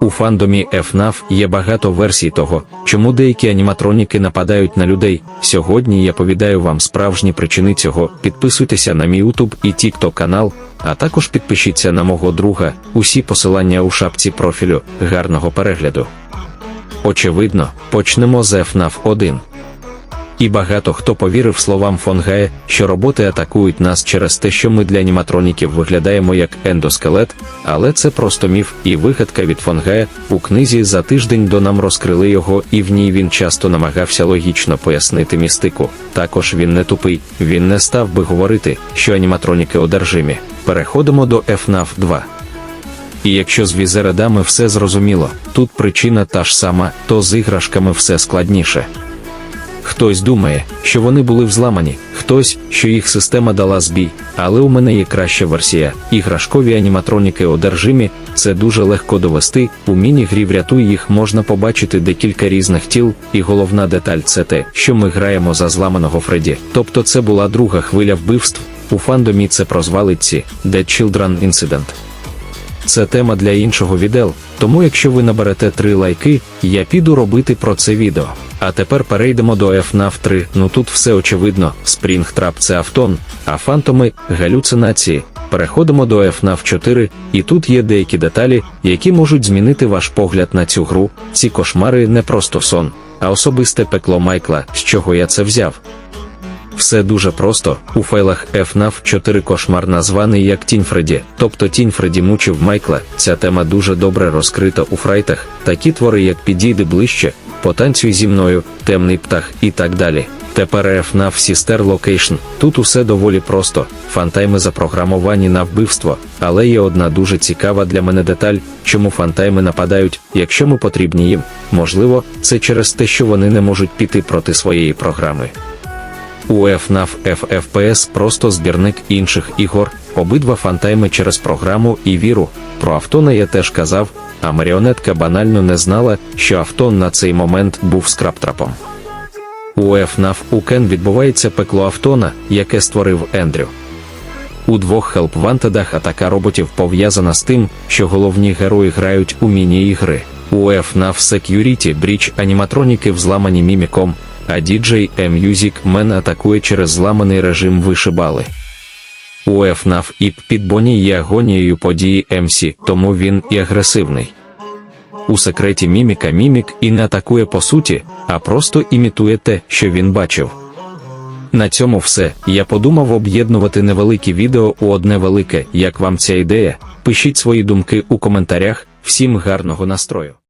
У фандомі FNAF є багато версій того, чому деякі аніматроніки нападають на людей. Сьогодні я повідаю вам справжні причини цього. Підписуйтеся на мій YouTube і TikTok канал, а також підпишіться на мого друга. Усі посилання у шапці профілю. Гарного перегляду. Очевидно, почнемо з FNAF 1. І багато хто повірив словам Фонгая, що роботи атакують нас через те, що ми для аніматроніків виглядаємо як ендоскелет, але це просто міф і вигадка від Фонгая. У книзі за тиждень до нам розкрили його, і в ній він часто намагався логічно пояснити містику. Також він не тупий, він не став би говорити, що аніматроніки одержимі. Переходимо до FNAF 2. І якщо з візередами все зрозуміло, тут причина та ж сама, то з іграшками все складніше. Хтось думає, що вони були взламані, хтось, що їх система дала збій, але у мене є краща версія. Іграшкові аніматроніки одержимі, це дуже легко довести. У міні-грі врятуй їх можна побачити декілька різних тіл, і головна деталь це те, що ми граємо за зламаного Фредді. Тобто це була друга хвиля вбивств. У фандомі це прозвали ці Dead Children Incident. Це тема для іншого відео, тому якщо ви наберете три лайки, я піду робити про це відео. А тепер перейдемо до FNAF 3. Ну тут все очевидно: Springtrap – це автон, а фантоми галюцинації. Переходимо до FNAF 4, і тут є деякі деталі, які можуть змінити ваш погляд на цю гру. Ці кошмари не просто сон, а особисте пекло Майкла, з чого я це взяв. Все дуже просто. У файлах FNAF 4 кошмар названий як Тінь Фредді, тобто Тінь Фредді мучив Майкла. Ця тема дуже добре розкрита у фрайтах. Такі твори, як підійди ближче, потанцюй зі мною, темний птах і так далі. Тепер FNAF Sister Location. Тут усе доволі просто. Фантайми запрограмовані на вбивство, але є одна дуже цікава для мене деталь, чому фантайми нападають, якщо ми потрібні їм. Можливо, це через те, що вони не можуть піти проти своєї програми. У FNAF FFPS просто збірник інших ігор, обидва фантайми через програму і віру. Про Автона я теж казав, а маріонетка банально не знала, що Автон на цей момент був скраптрапом. У FNAF у Кен відбувається пекло Автона, яке створив Ендрю. У двох Wanted атака роботів пов'язана з тим, що головні герої грають у міні-ігри. У FNAF Security Breach аніматроніки взламані міміком, а DJ M-Music Man атакує через зламаний режим вишибали. У і під Бонні є агонією події MC, тому він і агресивний. У секреті міміка мімік і не атакує по суті, а просто імітує те, що він бачив. На цьому все. Я подумав об'єднувати невеликі відео у одне велике. Як вам ця ідея? Пишіть свої думки у коментарях. Всім гарного настрою!